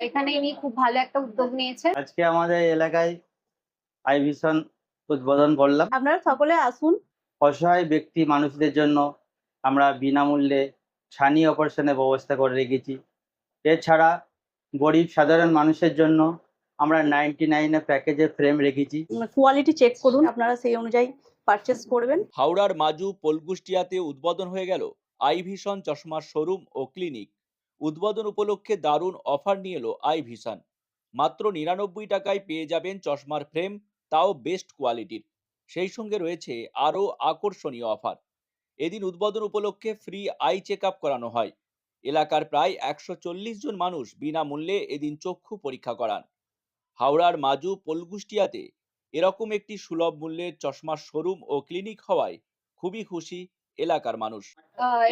এখানে ইনি খুব ভালো একটা উদ্যোগ নিয়েছেন। আজকে আমাদের এলাকায় আই ভিশন উদ্বোধন করলাম। আপনারা সকলে আসুন। অসহায় ব্যক্তি মানুষদের জন্য আমরা বিনামূল্যে ছানি অপারেশনের ব্যবস্থা করে রেখেছি। এছাড়া গরিব সাধারণ মানুষের জন্য আমরা নাইনটি নাইনের প্যাকেজের ফ্রেম রেখেছি। কোয়ালিটি চেক করুন আপনারা সেই অনুযায়ী পারচেস করবেন। হাওড়ার মাজু পোলগুষ্টিয়াতে উদ্বোধন হয়ে গেল আই ভিশন চশমার শোরুম ও ক্লিনিক। উদ্বোধন উপলক্ষে দারুণ অফার নিয়ে এলো আই ভিশন। মাত্র নিরানব্বই টাকায় পেয়ে যাবেন চশমার ফ্রেম, তাও বেস্ট কোয়ালিটির। সেই সঙ্গে রয়েছে আরও আকর্ষণীয় অফার। এদিন উদ্বোধন উপলক্ষে ফ্রি আই চেক করানো হয়। এলাকার প্রায় একশো চল্লিশ জন মানুষ বিনামূল্যে এদিন চক্ষু পরীক্ষা করান। হাওড়ার মাজু পোলগুষ্টিয়াতে এরকম একটি সুলভ মূল্যের চশমার শোরুম ও ক্লিনিক হওয়ায় খুবই খুশি এলাকার মানুষ।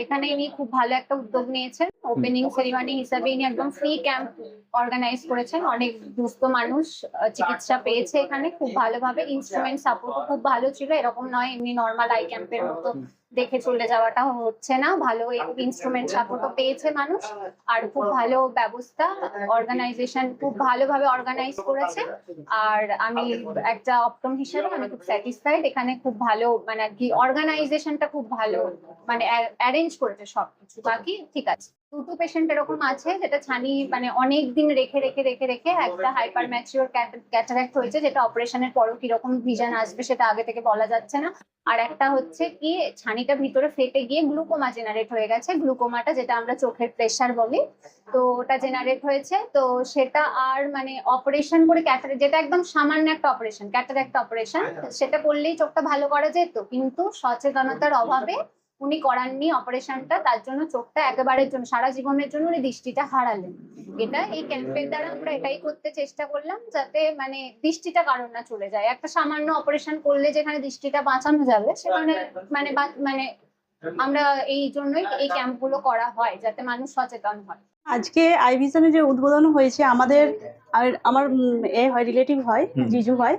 এখানে ইনি খুব ভালো একটা উদ্যোগ নিয়েছেন। ওপেনিং সেরিমনি হিসাবে ইনি একদম ফ্রি ক্যাম্প অর্গানাইজ করেছেন। অনেক দুস্থ মানুষ চিকিৎসা পেয়েছে এখানে। খুব ভালোভাবে ইনস্ট্রুমেন্ট সাপোর্টও খুব ভালো ছিল। এরকম নয়, এমনি নর্মাল আই ক্যাম্পের মতো দেখে চলে যাওয়াটা হচ্ছে না। ভালো ইনস্ট্রুমেন্ট সাপোর্টও পেয়েছে মানুষ। আর খুব ভালো ব্যবস্থা অর্গানাইজেশন খুব ভালোভাবে অর্গানাইজ করেছে। আর আমি একটা অপটম হিসেবে আমি খুব স্যাটিসফাইড এখানে খুব ভালো মানে আর কি অর্গানাইজেশনটা খুব ভালো মানে অ্যারেঞ্জ করেছে সবকিছু। বাকি ঠিক আছে। দুটো পেশেন্ট এরকম আছে যেটা ছানি মানে অনেক দিন রেখে রেখে রেখে রেখে একটা হাইপার ম্যাচিওর ক্যাটারাক্ট হয়েছে যেটা অপারেশনের পরও কীরকম ভিজন আসবে সেটা আগে থেকে বলা যাচ্ছে না। আর একটা হচ্ছে কি ছানিটা ভিতরে ফেটে গিয়ে গ্লুকোমা জেনারেট হয়ে গেছে। গ্লুকোমাটা যেটা আমরা চোখের প্রেশার বলি তো ওটা জেনারেট হয়েছে। তো সেটা আর মানে অপারেশন করে ক্যাটারে যেটা একদম সামান্য একটা অপারেশন ক্যাটারাক্ট অপারেশন সেটা করলেই চোখটা ভালো করা যেত। কিন্তু সচেতনতার অভাবে উনি করাননি অপারেশনটা তার জন্য চোখটা একেবারের জন্য সারা জীবনের জন্য উনি দৃষ্টিটা হারালেন। এটা এই ক্যাম্পের দ্বারা আমরা এটাই করতে চেষ্টা করলাম যাতে মানে দৃষ্টিটা কারণ না চলে যায়। একটা সামান্য অপারেশন করলে যেখানে দৃষ্টিটা বাঁচানো যাবে সেখানে মানে বা- মানে আমরা এই জন্যই এই ক্যাম্পগুলো করা হয় যাতে মানুষ সচেতন হয়। আজকে আই ভিশনের যে উদ্বোধন হয়েছে আমাদের আর আমার এ হয় রিলেটিভ হয়। জিজু হয়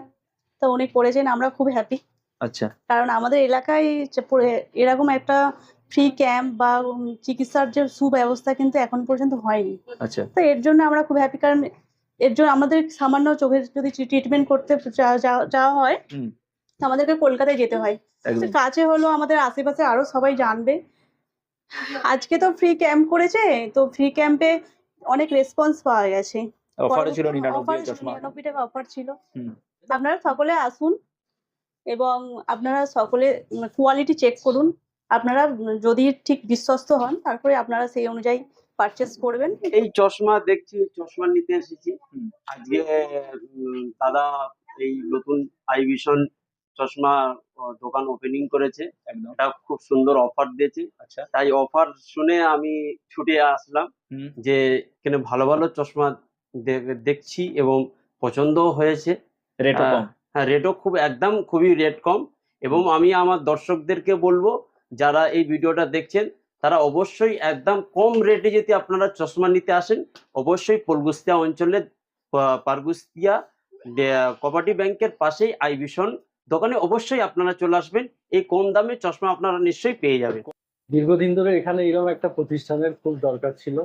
তো উনি করেছেন আমরা খুব হ্যাপি আচ্ছা। কারণ আমাদের এলাকায় এরকম একটা ফ্রি ক্যাম্প বা চিকিৎসার যে সুব্যবস্থা কিন্তু এখন পর্যন্ত হয়নি। আচ্ছা। তো এর জন্য আমরা খুব হ্যাপি কারণ এর জন্য আমাদের সামান্য চোখের যদি ট্রিটমেন্ট করতে যাওয়া হয়। আমাদেরকে কলকাতায় যেতে হয়। কাছে হলো আমাদের আশেপাশে আরও সবাই জানবে। আজকে তো ফ্রি ক্যাম্প করেছে তো ফ্রি ক্যাম্পে অনেক রেসপন্স পাওয়া গেছে। অফারে ছিল নিরানব্বই টাকা অফার ছিল। আপনারা সকলে আসুন। এবং আপনারা সকলে কোয়ালিটি চেক করুন। আপনারা যদি ঠিক বিশ্বস্ত হন তারপরে আপনারা সেই অনুযায়ী পারচেস করবেন। এই চশমা দেখছি চশমা নিতে এসেছি। আজকে দাদা এই নতুন আইভিশন চশমা দোকান ওপেনিং করেছে। একদম। এটা খুব সুন্দর অফার দিয়েছে। আচ্ছা। তাই অফার শুনে আমি ছুটে আসলাম যে এখানে ভালো ভালো চশমা দেখছি এবং পছন্দও হয়েছে। রেটও কম। হ্যাঁ রেটও খুব একদম খুবই রেট কম এবং আমি আমার দর্শকদেরকে বলব যারা এই ভিডিওটা দেখছেন তারা অবশ্যই একদম কম রেটে যদি আপনারা চশমা নিতে আসেন অবশ্যই পলগুস্তিয়া অঞ্চলের পা- পারগুস্তিয়া কপাটি ব্যাংকের পাশেই আইভিশন দোকানে অবশ্যই আপনারা চলে আসবেন এই কম দামে চশমা আপনারা নিশ্চয়ই পেয়ে যাবেন। দীর্ঘদিন ধরে এখানে এরকম একটা প্রতিষ্ঠানের খুব দরকার ছিল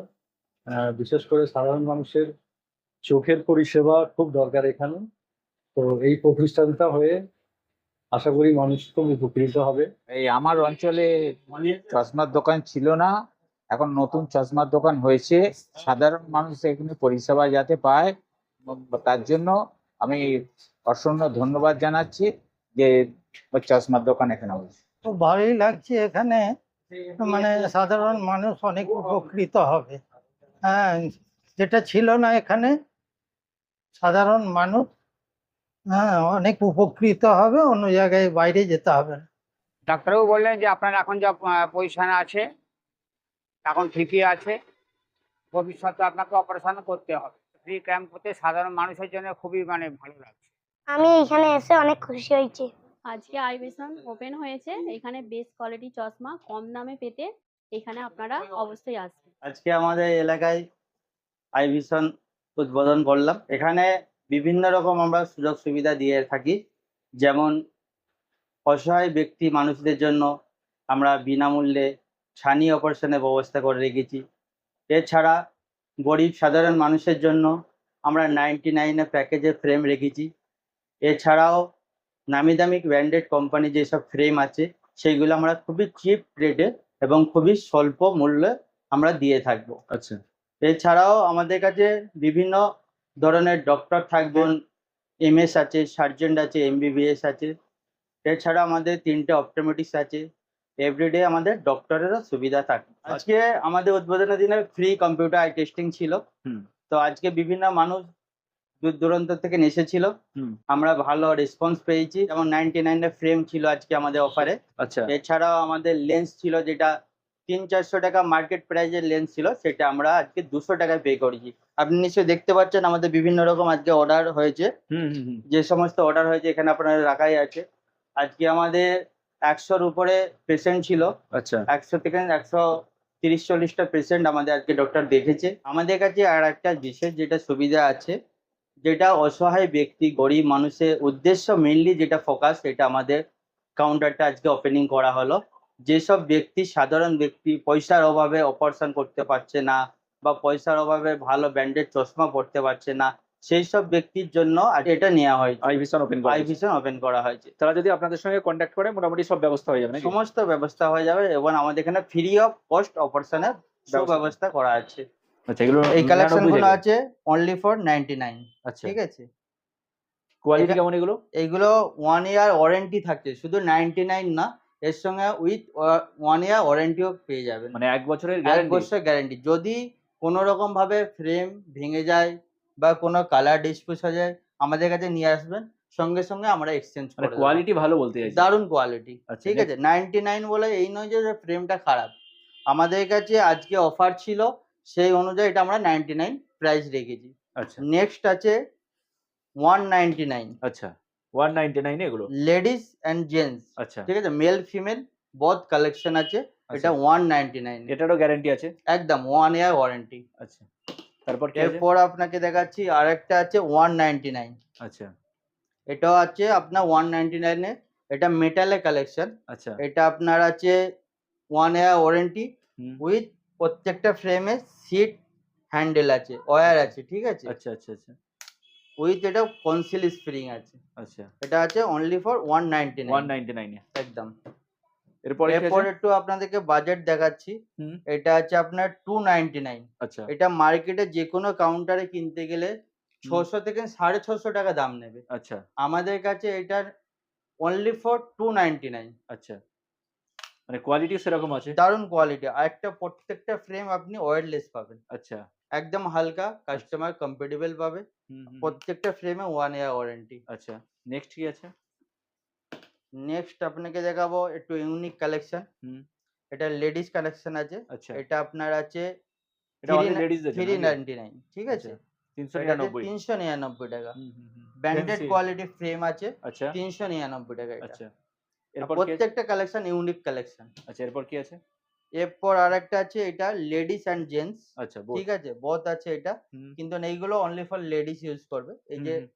বিশেষ করে সাধারণ মানুষের চোখের পরিষেবা খুব দরকার এখানে। তো এই প্রতিষ্ঠানটা হয়ে আশা করি মানুষ খুব উপকৃত হবে। এই আমার অঞ্চলে চশমার দোকান ছিল না এখন নতুন চশমার দোকান হয়েছে। সাধারণ মানুষ এখানে পরিষেবা যাতে পায় তার জন্য আমি অসংখ্য ধন্যবাদ জানাচ্ছি যে চশমার দোকান এখানে হয়েছে। খুব ভালোই লাগছে এখানে। মানে সাধারণ মানুষ অনেক উপকৃত হবে। হ্যাঁ যেটা ছিল না এখানে সাধারণ মানুষ হ্যাঁ অনেক উপকৃত হবে অন্য জায়গায় বাইরে যেতে হবে না। ডাক্তারবাবু বললেন যে আপনার এখন যা পজিশন আছে এখন ঠিকই আছে ভবিষ্যতে আপনাকে অপারেশন করতে হবে। ফ্রি ক্যাম্প হতে সাধারণ মানুষের জন্য খুবই মানে ভালো লাগছে। আমি এখানে এসে অনেক খুশি হয়েছি। আজকে আই আইভিশন ওপেন হয়েছে এখানে বেস্ট কোয়ালিটি চশমা কম দামে পেতে এখানে আপনারা অবশ্যই আসবেন। আজকে আমাদের এলাকায় আই ভিশন উদ্বোধন করলাম। এখানে বিভিন্ন রকম আমরা সুযোগ সুবিধা দিয়ে থাকি। যেমন অসহায় ব্যক্তি মানুষদের জন্য আমরা বিনামূল্যে ছানি অপারেশনের ব্যবস্থা করে রেখেছি। এছাড়া গরিব সাধারণ মানুষের জন্য আমরা নাইনটি নাইনে প্যাকেজের ফ্রেম রেখেছি। এছাড়াও নামি দামি ব্র্যান্ডেড কোম্পানি যেসব ফ্রেম আছে সেইগুলো আমরা খুবই চিপ রেটে এবং খুবই স্বল্প মূল্যে আমরা দিয়ে থাকব। আচ্ছা। এছাড়াও আমাদের কাছে বিভিন্ন ধরনের ডক্টর থাকবেন এমএস আছে সার্জেন্ট আছে এমবিবিএস আছে। এছাড়া আমাদের তিনটে অপটোমেটিক্স আছে। এভরিডে আমাদের ডক্টরেরও সুবিধা থাকে। আজকে আমাদের উদ্বোধনের দিনে ফ্রি কম্পিউটার আই টেস্টিং ছিল। তো আজকে বিভিন্ন মানুষ দূর দূরান্ত থেকে এসেছিল। আমরা ভালো রেসপন্স পেয়েছি। যেমন নাইনটি নাইনের ফ্রেম ছিল আজকে আমাদের অফারে আচ্ছা। এছাড়াও আমাদের লেন্স ছিল যেটা তিন চারশো টাকা মার্কেট প্রাইজের লেন্স ছিল সেটা আমরা আজকে দুশো টাকায় পে করেছি। আপনি নিশ্চয়ই দেখতে পাচ্ছেন আমাদের বিভিন্ন রকম আজকে অর্ডার হয়েছে। যে সমস্ত অর্ডার হয়েছে এখানে আপনার রাখাই আছে। আজকে আমাদের একশোর উপরে পেশেন্ট ছিল। আচ্ছা। একশো থেকে একশো তিরিশ চল্লিশটা পেশেন্ট আমাদের আজকে ডক্টর দেখেছে। আমাদের কাছে আর একটা বিশেষ যেটা সুবিধা আছে যেটা অসহায় ব্যক্তি গরিব মানুষের উদ্দেশ্য মেনলি যেটা ফোকাস সেটা আমাদের কাউন্টারটা আজকে ওপেনিং করা হলো। যেসব ব্যক্তি সাধারণ ব্যক্তি পয়সার অভাবে অপারেশন করতে পারছে না বা পয়সার অভাবে ভালো ব্র্যান্ডেড চশমা পড়তে পারছে না সেই সব ব্যক্তির জন্য এটা নেওয়া হয় eye vision open eye vision open করা হয়েছে। তারা যদি আপনাদের সঙ্গে কন্ট্যাক্ট করে মোটামুটি সব ব্যবস্থা হয়ে যাবে সমস্ত ব্যবস্থা হয়ে যাবে এবং আমাদের এখানে ফ্রি অফ কস্ট অপারেশনের ব্যবস্থা। করা আছে। আচ্ছা এগুলো এই কালেকশনগুলো আছে অনলি ফর নাইনটি নাইন আচ্ছা। ঠিক আছে? কোয়ালিটি কেমন এগুলো? এইগুলো ওয়ান ইয়ার ওয়ারেন্টি থাকছে শুধু নাইনটি নাইন না এর সঙ্গে উইথ ওয়ান ইয়ার ওয়ারেন্টিও পেয়ে যাবেন। মানে এক বছরের এক গ্যারান্টি বছর গ্যারেন্টি যদি কোনো রকম ভাবে ফ্রেম ভেঙে যায় বা কোনো কালার ডিসপুস হয়ে যায় আমাদের কাছে নিয়ে আসবেন। সঙ্গে সঙ্গে আমরা এক্সচেঞ্জ মানে করে কোয়ালিটি ভালো বলতে চাইছি দারুণ কোয়ালিটি আচ্ছা, ঠিক আছে? নাইনটি নাইন বলে এই নয় যে ফ্রেমটা খারাপ। আমাদের কাছে আজকে অফার ছিল সেই অনুযায়ী এটা আমরা নাইনটি নাইন প্রাইস রেখেছি। আচ্ছা। নেক্সট আছে ওয়ান নাইনটি নাইন আচ্ছা। ওয়ান নাইনটি নাইন এগুলো? লেডিস অ্যান্ড জেন্টস আচ্ছা। ঠিক আছে? মেল ফিমেল বোথ কালেকশন আছে। এটা আচ্ছা। ওয়ান নাইনটি নাইন এটারও গ্যারান্টি আছে? একদম ওয়ান ইয়ার ওয়ারেন্টি আচ্ছা। তারপর কি এরপর আপনাকে দেখাচ্ছি আরেকটা আছে ওয়ান নাইনটি নাইন আচ্ছা। এটাও আছে আপনার ওয়ান নাইনটি নাইনে এটা মেটালের কালেকশন আচ্ছা। এটা আপনার আছে ওয়ান ইয়ার ওয়ারেন্টি উইথ প্রত্যেকটা ফ্রেমে সিট হ্যান্ডেল আছে ওয়্যার আছে ঠিক আছে? আচ্ছা আচ্ছা আচ্ছা। উইথ এটা কনসিল স্প্রিং আছে। আচ্ছা। এটা আছে only for one ninety one nine ninety নাইনে একদম। এরপরে এরপর একটু আপনাদেরকে বাজেট দেখাচ্ছি। এটা আছে আপনার টু নাইনটি নাইন আচ্ছা। এটা মার্কেটে যে কোনো কাউন্টারে কিনতে গেলে ছশো থেকে সাড়ে ছশো টাকা দাম নেবে। আচ্ছা। আমাদের কাছে এটার only for two ninety nine আচ্ছা। মানে কোয়ালিটি সেরকম আছে? দারুণ কোয়ালিটি আর একটা প্রত্যেকটা ফ্রেম আপনি ওয়ারলেস পাবেন। আচ্ছা। একদম হালকা কাস্টমার কম্পেটেবল পাবে। প্রত্যেকটা ফ্রেমে ওয়ান ইয়ার ওয়ারেন্টি আচ্ছা নেক্সট কি আছে? নেক্সট আপনাকে দেখাবো একটু ইউনিক কালেকশন এটা লেডিস কালেকশন আছে। আচ্ছা। এটা আপনার আছে থ্রি নাইনটি নাইন ঠিক আছে? তিনশো নিরানব্বই। টাকা। ব্র্যান্ডেড কোয়ালিটি ফ্রেম আছে। আচ্ছা। তিনশো নিরানব্বই টাকা আচ্ছা। এরপর প্রত্যেকটা কালেকশন ইউনিক কালেকশন আচ্ছা এরপর কি আছে? এরপর আর একটা আছে এটা লেডিস অ্যান্ড জেন্টস আচ্ছা ঠিক আছে? বথ আছে এটা। কিন্তু এইগুলো অনলি ফর লেডিস ইউজ করবে। এই যে হুম,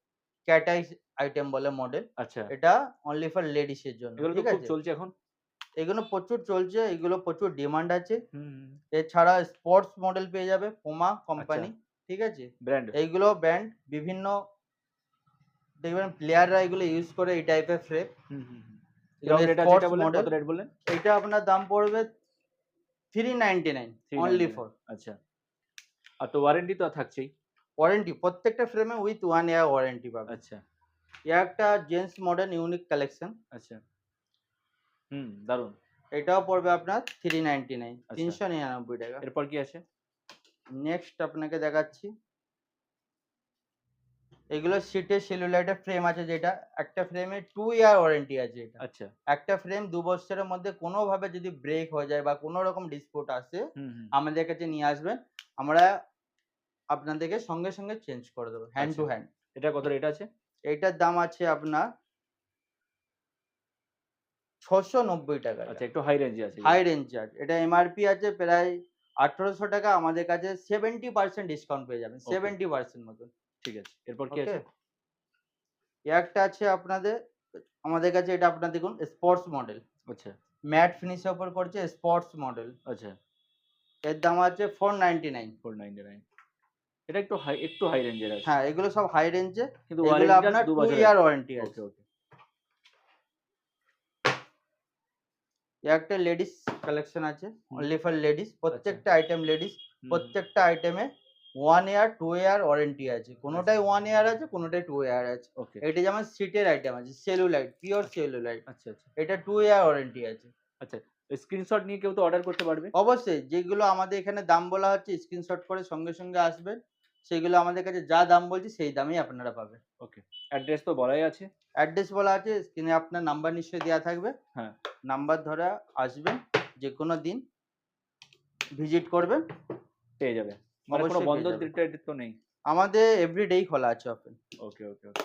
ক্যাটাইস আইটেম বলে মডেল আচ্ছা। এটা অনলি ফর লেডিস এর জন্য এগুলো ঠিক আছে? চলছে এখন? এগুলো প্রচুর চলছে এগুলো প্রচুর ডিমান্ড আছে। এছাড়া স্পোর্টস মডেল পেয়ে যাবে পোমা কোম্পানি ঠিক আছে? ব্র্যান্ড এইগুলো ব্র্যান্ড বিভিন্ন দেখবেন প্লেয়াররা এগুলো ইউজ করে এই টাইপের ফ্রেম এটা আপনার দাম পড়বে three ninety nine only 399 for আচ্ছা। আর তো ওয়ারেন্টি তো থাকছেই। ওয়ারেন্টি প্রত্যেকটা ফ্রেমে উইথ ওয়ান ইয়ার ওয়ারেন্টি পাবে। আচ্ছা। একটা জেন্টস মডার্ন ইউনিক কালেকশন আচ্ছা। হুম দারুণ এটাও পড়বে আপনার থ্রি নাইনটি নাইন আচ্ছা। তিনশো নিরানব্বই টাকা। এরপর কি আছে? নেক্সট আপনাকে দেখাচ্ছি। এগুলো সিটের সেলুলাইটের ফ্রেম আছে যেটা একটা ফ্রেমে টু ইয়ার ওয়ারেন্টি আছে এটা। আচ্ছা। একটা ফ্রেম দু বছরের মধ্যে কোনোভাবে যদি ব্রেক হয়ে যায় বা কোনো রকম ডিসপুট আসে আমাদের কাছে নিয়ে আসবেন আমরা আপনাদেরকে সঙ্গে সঙ্গে চেঞ্জ করে দেবো হ্যান্ড টু। হ্যান্ড এটা কত রেট আছে? এইটার দাম আছে আপনার ছশো নব্বই টাকা আচ্ছা একটু হাই রেঞ্জে আছে। হাই রেঞ্জ চার্জ এটা এমআরপি আছে প্রায় আঠারোশো টাকা আমাদের কাছে সেভেন্টি পার্সেন্ট ডিসকাউন্ট পেয়ে যাবেন সেভেন্টি পার্সেন্ট মতন। ঠিক আছে এরপর কি আছে? একটা আছে আপনাদের আমাদের কাছে এটা আপনার দেখুন স্পোর্টস মডেল আচ্ছা। ম্যাট ফিনিশের উপর করছে স্পোর্টস মডেল আচ্ছা। এর দাম আছে four ninety nine four ninety nine এটা একটু হাই একটু হাই রেঞ্জের আছে। হ্যাঁ এগুলো সব হাই রেঞ্জে কিন্তু এগুলো আপনার দু ইয়ার ওয়ারেন্টি আছে। ওকে ওকে একটা লেডিস কালেকশন আছে। অনলি ফর লেডিস প্রত্যেকটা আইটেম লেডিস প্রত্যেকটা আইটেমে one year two year warranty আছে। কোনোটাই ওয়ান ইয়ার আছে কোনোটাই টু ইয়ার আছে। ওকে এটা যেমন সিটের আইটেম আছে সেলুলাইট পিওর সেলুলাইট আচ্ছা আচ্ছা। এটা টু ইয়ার ওয়ারেন্টি আছে। আচ্ছা স্ক্রিনশট নিয়ে কেউ তো অর্ডার করতে পারবে? অবশ্যই যেগুলো আমাদের এখানে দাম বলা হচ্ছে স্ক্রিনশট করে সঙ্গে সঙ্গে আসবেন সেগুলো আমাদের কাছে যা দাম বলছি সেই দামেই আপনারা পাবেন। ওকে অ্যাড্রেস তো বলাই আছে। অ্যাড্রেস বলা আছে স্ক্রিনে আপনার নাম্বার নিশ্চয়ই দেওয়া থাকবে। হ্যাঁ। নাম্বার ধরে আসবেন যে কোনো দিন ভিজিট করবেন। পেয়ে যাবে মানে কোনো বন্ধ। ডেট তো নেই? আমাদের এভরিডেই খোলা আছে ওপেন ওকে ওকে ওকে